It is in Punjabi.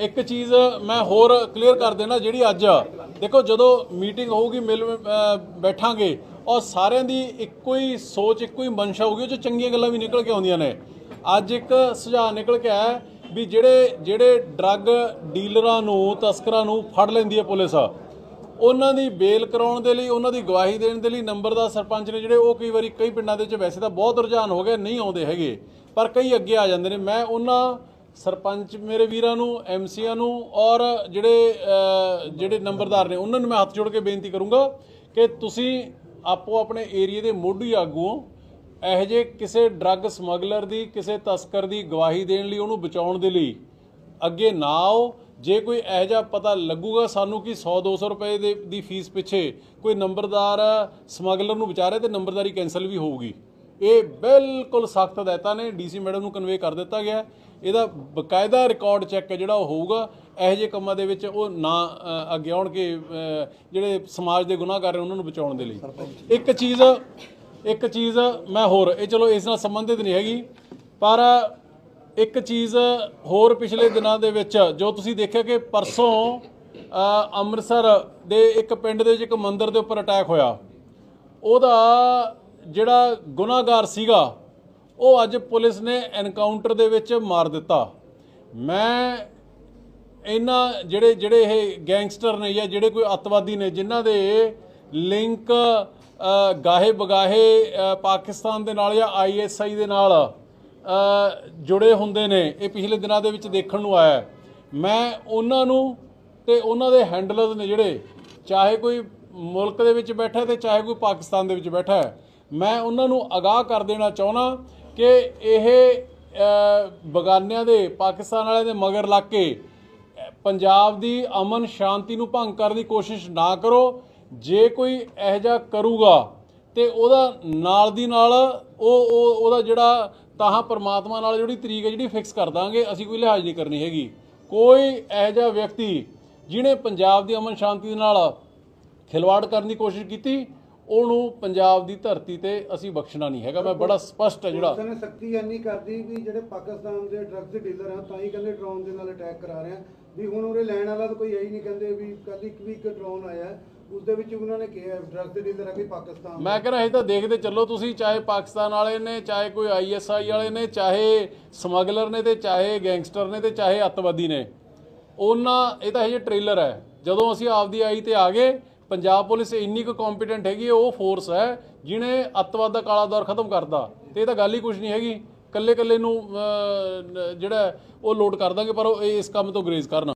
ਇੱਕ ਚੀਜ਼ ਮੈਂ ਹੋਰ ਕਲੀਅਰ ਕਰ ਦੇਣਾ ਜਿਹੜੀ ਅੱਜ ਦੇਖੋ, ਜਦੋਂ ਮੀਟਿੰਗ ਹੋਊਗੀ, ਮਿਲ ਬੈਠਾਂਗੇ, ਔਰ ਸਾਰਿਆਂ ਦੀ ਇੱਕੋ ਹੀ ਸੋਚ, ਇੱਕੋ ਹੀ ਮਨਸ਼ਾ ਹੋਊਗੀ, ਉਹ 'ਚ ਚੰਗੀਆਂ ਗੱਲਾਂ ਵੀ ਨਿਕਲ ਕੇ ਆਉਂਦੀਆਂ ਨੇ। ਅੱਜ ਇੱਕ ਸੁਝਾਅ ਨਿਕਲ ਕੇ ਆਇਆ ਵੀ ਜਿਹੜੇ ਜਿਹੜੇ ਡਰੱਗ ਡੀਲਰਾਂ ਨੂੰ, ਤਸਕਰਾਂ ਨੂੰ ਫੜ ਲੈਂਦੀ ਹੈ ਪੁਲਿਸ, ਉਹਨਾਂ ਦੀ ਬੇਲ ਕਰਾਉਣ ਦੇ ਲਈ, ਉਹਨਾਂ ਦੀ ਗਵਾਹੀ ਦੇਣ ਦੇ ਲਈ ਨੰਬਰਦਾਰ ਸਰਪੰਚ ਨੇ ਜਿਹੜੇ, ਉਹ ਕਈ ਵਾਰੀ ਕਈ ਪਿੰਡਾਂ ਦੇ ਵਿੱਚ ਵੈਸੇ ਤਾਂ ਬਹੁਤ ਰੁਝਾਨ ਹੋ ਗਿਆ ਨਹੀਂ ਆਉਂਦੇ ਹੈਗੇ, ਪਰ ਕਈ ਅੱਗੇ ਆ ਜਾਂਦੇ ਨੇ। ਮੈਂ ਉਹਨਾਂ ਸਰਪੰਚ ਮੇਰੇ ਵੀਰਾਂ ਨੂੰ, ਐਮਸੀਆਂ ਨੂੰ ਔਰ ਜਿਹੜੇ ਜਿਹੜੇ ਨੰਬਰਦਾਰ ਨੇ, ਉਹਨਾਂ ਨੂੰ ਮੈਂ ਹੱਥ ਜੋੜ ਕੇ ਬੇਨਤੀ ਕਰੂੰਗਾ ਕਿ ਤੁਸੀਂ ਆਪੋ ਆਪਣੇ ਏਰੀਏ ਦੇ ਮੋਢੀ ਆਗੂਓ, ਇਹੋ ਜਿਹੇ ਕਿਸੇ ਡਰੱਗ ਸਮਗਲਰ ਦੀ, ਕਿਸੇ ਤਸਕਰ ਦੀ ਗਵਾਹੀ ਦੇਣ ਲਈ, ਉਹਨੂੰ ਬਚਾਉਣ ਦੇ ਲਈ ਅੱਗੇ ਨਾ ਆਓ। ਜੇ ਕੋਈ ਇਹੋ ਜਿਹਾ ਪਤਾ ਲੱਗੂਗਾ ਸਾਨੂੰ ਕਿ 100 200 ਰੁਪਏ ਦੇ, ਦੀ ਫੀਸ ਪਿੱਛੇ ਕੋਈ ਨੰਬਰਦਾਰ ਸਮਗਲਰ ਨੂੰ ਵਿਚਾਰੇ ਤੇ ਨੰਬਰਦਾਰੀ ਕੈਨਸਲ ਵੀ ਹੋਊਗੀ। ਇਹ ਬਿਲਕੁਲ ਸਖਤ ਹਦਾਇਤਾਂ ਨੇ, ਡੀਸੀ ਮੈਡਮ ਨੂੰ ਕਨਵੇ ਕਰ ਦਿੱਤਾ ਗਿਆ। ਇਹਦਾ ਬਕਾਇਦਾ ਰਿਕਾਰਡ ਚੈੱਕ ਜਿਹੜਾ ਉਹ ਹੋਊਗਾ। ਇਹੋ ਜਿਹੇ ਕੰਮਾਂ ਦੇ ਵਿੱਚ ਉਹ ਨਾ ਅੱਗੇ ਆਉਣ ਕੇ ਜਿਹੜੇ ਸਮਾਜ ਦੇ ਗੁਨਾਹ ਕਰ ਉਹਨਾਂ ਨੂੰ ਬਚਾਉਣ ਦੇ ਲਈ। ਇੱਕ ਚੀਜ਼ ਇੱਕ ਚੀਜ਼ ਮੈਂ ਹੋਰ, ਇਹ ਚਲੋ ਇਸ ਨਾਲ ਸੰਬੰਧਿਤ ਨਹੀਂ ਹੈਗੀ, ਪਰ ਇੱਕ ਚੀਜ਼ ਹੋਰ ਪਿਛਲੇ ਦਿਨਾਂ ਦੇ ਵਿੱਚ, ਜੋ ਤੁਸੀਂ ਦੇਖਿਆ ਕਿ ਪਰਸੋਂ ਅੰਮ੍ਰਿਤਸਰ ਦੇ ਇੱਕ ਪਿੰਡ ਦੇ ਵਿੱਚ ਇੱਕ ਮੰਦਿਰ ਦੇ ਉੱਪਰ ਅਟੈਕ ਹੋਇਆ। ਉਹਦਾ ਜਿਹੜਾ ਗੁਨਾਹਗਾਰ ਸੀਗਾ, ਉਹ ਅੱਜ ਪੁਲਿਸ ਨੇ ਐਨਕਾਊਂਟਰ ਦੇ ਵਿੱਚ ਮਾਰ ਦਿੱਤਾ। ਮੈਂ ਇਹਨਾਂ ਜਿਹੜੇ ਜਿਹੜੇ ਇਹ ਗੈਂਗਸਟਰ ਨੇ ਜਾਂ ਜਿਹੜੇ ਕੋਈ ਅੱਤਵਾਦੀ ਨੇ, ਜਿਨ੍ਹਾਂ ਦੇ ਲਿੰਕ ਗਾਹੇ ਬਗਾਹੇ ਪਾਕਿਸਤਾਨ ਦੇ ਨਾਲ ਜਾਂ ਆਈਐਸਆਈ ਦੇ ਨਾਲ ਜੁੜੇ ਹੁੰਦੇ ਨੇ, ਇਹ ਪਿਛਲੇ ਦਿਨਾਂ ਦੇ ਵਿੱਚ ਦੇਖਣ ਨੂੰ ਆਇਆ। ਮੈਂ ਉਹਨਾਂ ਨੂੰ ਤੇ ਉਹਨਾਂ ਦੇ ਹੈਂਡਲਰਸ ਨੇ ਜਿਹੜੇ, ਚਾਹੇ ਕੋਈ ਮੁਲਕ ਦੇ ਵਿੱਚ ਬੈਠਾ ਤੇ ਚਾਹੇ ਕੋਈ ਪਾਕਿਸਤਾਨ ਦੇ ਵਿੱਚ ਬੈਠਾ ਹੈ ਮੈਂ ਉਹਨਾਂ ਨੂੰ ਆਗਾਹ ਕਰ ਦੇਣਾ ਚਾਹੁੰਦਾ ਕਿ ਇਹ ਬਗਾਨਿਆਂ ਦੇ, ਪਾਕਿਸਤਾਨ ਵਾਲਿਆਂ ਦੇ ਮਗਰ ਲੱਗ ਕੇ ਪੰਜਾਬ ਦੀ ਅਮਨ ਸ਼ਾਂਤੀ ਨੂੰ ਭੰਗ ਕਰਨ ਦੀ ਕੋਸ਼ਿਸ਼ ਨਾ ਕਰੋ। ਜੇ ਕੋਈ ਇਹੋ ਜਿਹਾ ਕਰੂਗਾ ਤੇ ਉਹਦਾ ਨਾਲ ਦੀ ਨਾਲ ਉਹ ਉਹਦਾ ਜਿਹੜਾ ਤਾਂ ਪਰਮਾਤਮਾ ਨਾਲ ਜਿਹੜੀ ਤਰੀਕ ਹੈ ਜਿਹੜੀ ਫਿਕਸ ਕਰ ਦਾਂਗੇ, ਅਸੀਂ ਕੋਈ ਲਿਹਾਜ਼ ਨਹੀਂ ਕਰਨੀ ਹੈਗੀ। ਕੋਈ ਇਹੋ ਜਿਹਾ ਵਿਅਕਤੀ ਜਿਹਨੇ ਪੰਜਾਬ ਦੀ ਅਮਨ ਸ਼ਾਂਤੀ ਦੇ ਨਾਲ ਖਿਲਵਾੜ ਕਰਨ ਦੀ ਕੋਸ਼ਿਸ਼ ਕੀਤੀ ਉਹਨੂੰ ਪੰਜਾਬ ਦੀ ਧਰਤੀ ਤੇ ਅਸੀਂ ਬਖਸ਼ਣਾ ਨਹੀਂ ਹੈਗਾ। ਮੈਂ ਬੜਾ ਸਪਸ਼ਟ ਹੈ ਜਿਹੜਾ ਪੁਲਿਸ ਨੇ ਸਖਤੀ ਇੰਨੀ ਕਰਦੀ ਵੀ ਜਿਹੜੇ ਪਾਕਿਸਤਾਨ ਦੇ ਡਰੱਗਸ ਡੀਲਰ ਆ ਤਾਂ ਹੀ ਕਹਿੰਦੇ ਡਰੋਨ ਦੇ ਨਾਲ ਅਟੈਕ ਕਰਾ ਰਹੇ ਆ। ਵੀ ਹੁਣ ਉਰੇ ਲੈਣ ਵਾਲਾ ਤਾਂ ਕੋਈ ਹੈ ਹੀ ਨਹੀਂ ਕਹਿੰਦੇ ਵੀ ਕੱਲ ਇੱਕ ਵੀ ਇੱਕ ਡਰੋਨ ਆਇਆ। ਉਸ ਦੇ ਵਿੱਚ ਉਹਨਾਂ ਨੇ ਕਿਹਾ ਡਰੱਗਸ ਦੇ ਡੀਲਰ ਆ ਵੀ ਪਾਕਿਸਤਾਨ। ਮੈਂ ਕਹਿੰਦਾ ਇਹ ਤਾਂ ਦੇਖਦੇ ਚੱਲੋ ਤੁਸੀਂ ਚਾਹੇ ਪਾਕਿਸਤਾਨ ਵਾਲੇ ਨੇ ਚਾਹੇ ਕੋਈ ਆਈਐਸਆਈ ਵਾਲੇ ਨੇ ਚਾਹੇ ਸਮਗਲਰ ਨੇ ਤੇ ਚਾਹੇ ਗੈਂਗਸਟਰ ਨੇ ਤੇ ਚਾਹੇ ਅੱਤਵਾਦੀ ਨੇ। ਉਹਨਾਂ ਇਹ ਤਾਂ ਇਹ ਟ੍ਰੇਲਰ ਹੈ। ਜਦੋਂ ਅਸੀਂ ਆਪਦੀ ਆਈ ਤੇ ਆ ਗਏ ਪੰਜਾਬ ਪੁਲਿਸ ਇੰਨੀ ਕੁ ਕੰਪੀਟੈਂਟ ਹੈਗੀ ਹੈ, ਉਹ ਫੋਰਸ ਹੈ ਜਿਹਨੇ ਅੱਤਵਾਦ ਦਾ ਕਾਲਾ ਦੌਰ ਖਤਮ ਕਰਦਾ ਤੇ ਇਹ ਤਾਂ ਗੱਲ ਹੀ ਕੁਝ ਨਹੀਂ ਹੈਗੀ। ਕੱਲੇ ਕੱਲੇ ਨੂੰ ਜਿਹੜਾ ਉਹ ਲੋਡ ਕਰ ਦਾਂਗੇ ਪਰ ਉਹ ਇਸ ਕੰਮ ਤੋਂ ਗਰੇਜ਼ ਕਰਨ।